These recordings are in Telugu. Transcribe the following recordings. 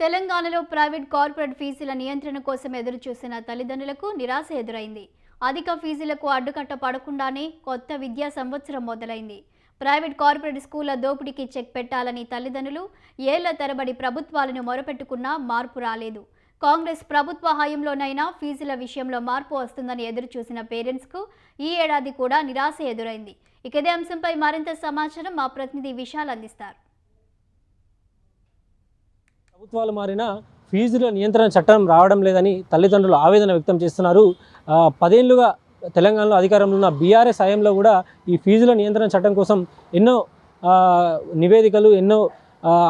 తెలంగాణలో ప్రైవేట్ కార్పొరేట్ ఫీజుల నియంత్రణ కోసం ఎదురుచూసిన తల్లిదండ్రులకు నిరాశ ఎదురైంది. అధిక ఫీజులకు అడ్డుకట్ట పడకుండానే కొత్త విద్యా సంవత్సరం మొదలైంది. ప్రైవేట్ కార్పొరేట్ స్కూళ్ళ దోపిడీకి చెక్ పెట్టాలని తల్లిదండ్రులు ఏళ్ళ తరబడి ప్రభుత్వాలను మొరపెట్టుకున్నా మార్పు రాలేదు. కాంగ్రెస్ ప్రభుత్వ హయాంలోనైనా ఫీజుల విషయంలో మార్పు వస్తుందని ఎదురుచూసిన పేరెంట్స్కు ఈ ఏడాది కూడా నిరాశ ఎదురైంది. ఇకదే అంశంపై మరింత సమాచారం మా ప్రతినిధి విశాల్ అందిస్తారు. ప్రభుత్వాలు మారిన ఫీజుల నియంత్రణ చట్టం రావడం లేదని తల్లిదండ్రులు ఆవేదన వ్యక్తం చేస్తున్నారు. పదేళ్ళుగా తెలంగాణలో అధికారంలో ఉన్న బీఆర్ఎస్ హయాంలో కూడా ఈ ఫీజుల నియంత్రణ చట్టం కోసం ఎన్నో నివేదికలు ఎన్నో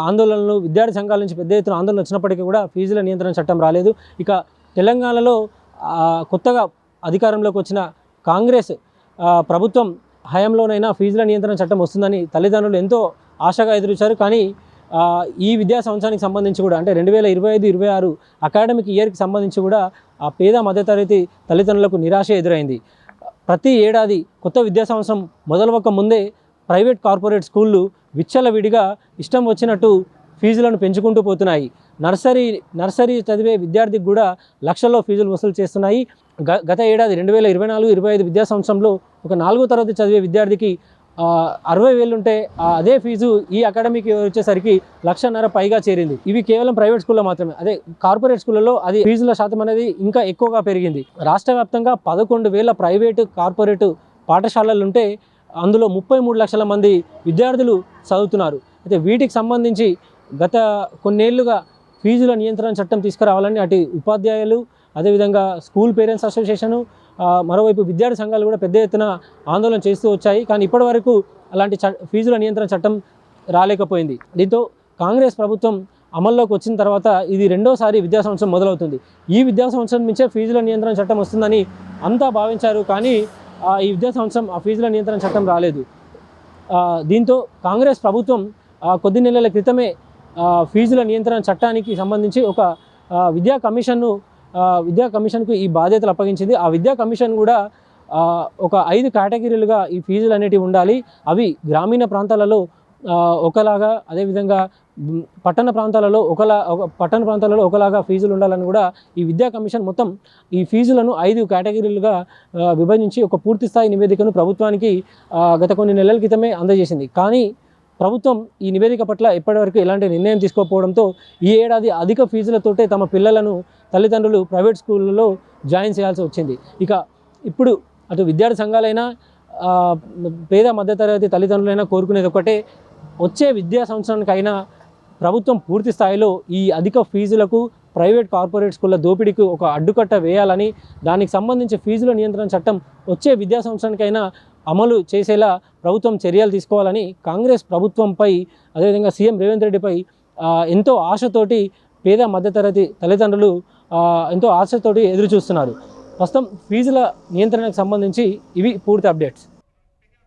ఆందోళనలు విద్యార్థి సంఘాల నుంచి పెద్ద ఎత్తున ఆందోళన వచ్చినప్పటికీ కూడా ఫీజుల నియంత్రణ చట్టం రాలేదు. ఇక తెలంగాణలో కొత్తగా అధికారంలోకి వచ్చిన కాంగ్రెస్ ప్రభుత్వం హయాంలోనైనా ఫీజుల నియంత్రణ చట్టం వస్తుందని తల్లిదండ్రులు ఎంతో ఆశగా ఎదురుచారు. కానీ ఈ విద్యా సంవత్సరానికి సంబంధించి కూడా అంటే రెండు వేల ఇరవై ఐదు ఇరవై ఆరు అకాడమిక్ ఇయర్కి సంబంధించి కూడా ఆ పేద మధ్యతరగతి తల్లిదండ్రులకు నిరాశ ఎదురైంది. ప్రతి ఏడాది కొత్త విద్యా సంవత్సరం మొదలవక ముందే ప్రైవేట్ కార్పొరేట్ స్కూళ్ళు విచ్చలవిడిగా ఇష్టం వచ్చినట్టు ఫీజులను పెంచుకుంటూ పోతున్నాయి. నర్సరీ నర్సరీ చదివే విద్యార్థికి కూడా లక్షల్లో ఫీజులు వసూలు చేస్తున్నాయి. గ గత ఏడాది రెండు వేల ఇరవై నాలుగు ఇరవై ఐదు విద్యా సంవత్సరంలో ఒక నాలుగో తరగతి చదివే విద్యార్థికి అరవై వేలు ఉంటే అదే ఫీజు ఈ అకాడమిక్ వచ్చేసరికి లక్షన్నర పైగా చేరింది. ఇవి కేవలం ప్రైవేట్ స్కూల్లో మాత్రమే. అదే కార్పొరేట్ స్కూళ్ళలో అది ఫీజుల శాతం అనేది ఇంకా ఎక్కువగా పెరిగింది. రాష్ట్ర వ్యాప్తంగా పదకొండు వేల ప్రైవేటు కార్పొరేట్ పాఠశాలలు ఉంటే అందులో ముప్పై మూడు లక్షల మంది విద్యార్థులు చదువుతున్నారు. అయితే వీటికి సంబంధించి గత కొన్నేళ్ళుగా ఫీజుల నియంత్రణ చట్టం తీసుకురావాలని అటు ఉపాధ్యాయులు అదేవిధంగా స్కూల్ పేరెంట్స్ అసోసియేషను మరోవైపు విద్యార్థి సంఘాలు కూడా పెద్ద ఎత్తున ఆందోళన చేస్తూ వచ్చాయి. కానీ ఇప్పటి వరకు అలాంటి చ ఫీజుల నియంత్రణ చట్టం రాలేకపోయింది. దీంతో కాంగ్రెస్ ప్రభుత్వం అమల్లోకి వచ్చిన తర్వాత ఇది రెండోసారి విద్యా సంవత్సరం మొదలవుతుంది. ఈ విద్యా సంవత్సరం నుంచే ఫీజుల నియంత్రణ చట్టం వస్తుందని అంతా భావించారు. కానీ ఈ విద్యా సంవత్సరం ఆ ఫీజుల నియంత్రణ చట్టం రాలేదు. దీంతో కాంగ్రెస్ ప్రభుత్వం కొద్ది నెలల క్రితమే ఫీజుల నియంత్రణ చట్టానికి సంబంధించి ఒక విద్యా కమిషన్ను విద్యా కమిషన్కు ఈ బాధ్యతలు అప్పగించింది. ఆ విద్యా కమిషన్ కూడా ఒక ఐదు కేటగిరీలుగా ఈ ఫీజులు అనేటివి ఉండాలి. అవి గ్రామీణ ప్రాంతాలలో ఒకలాగా అదేవిధంగా పట్టణ ప్రాంతాలలో ఒకలా ఒక పట్టణ ప్రాంతాలలో ఒకలాగా ఫీజులు ఉండాలని కూడా ఈ విద్యా కమిషన్ మొత్తం ఈ ఫీజులను ఐదు కేటగిరీలుగా విభజించి ఒక పూర్తి స్థాయి నివేదికను ప్రభుత్వానికి గత కొన్ని నెలల క్రితమే అందజేసింది. కానీ ప్రభుత్వం ఈ నివేదిక పట్ల ఇప్పటివరకు ఎలాంటి నిర్ణయం తీసుకోకపోవడంతో ఈ ఏడాది అధిక ఫీజులతోటే తమ పిల్లలను తల్లిదండ్రులు ప్రైవేట్ స్కూళ్ళలో జాయిన్ చేయాల్సి వచ్చింది. ఇక ఇప్పుడు అటు విద్యార్థి సంఘాలైనా పేద మధ్యతరగతి తల్లిదండ్రులైనా కోరుకునేది ఒకటే వచ్చే విద్యా సంవత్సరానికైనా ప్రభుత్వం పూర్తి స్థాయిలో ఈ అధిక ఫీజులకు ప్రైవేట్ కార్పొరేట్ స్కూళ్ళ దోపిడీకి ఒక అడ్డుకట్ట వేయాలని దానికి సంబంధించి ఫీజుల నియంత్రణ చట్టం వచ్చే విద్యా సంవత్సరానికైనా అమలు చేసేలా ప్రభుత్వం చర్యలు తీసుకోవాలని కాంగ్రెస్ ప్రభుత్వంపై అదేవిధంగా సీఎం రేవంత్ రెడ్డిపై ఎంతో ఆశతోటి పేద మధ్యతరగతి తల్లిదండ్రులు ఎంతో ఆశతోటి ఎదురు చూస్తున్నారు ప్రస్తుతం ఫీజుల నియంత్రణకు సంబంధించి ఇవి పూర్తి అప్డేట్స్.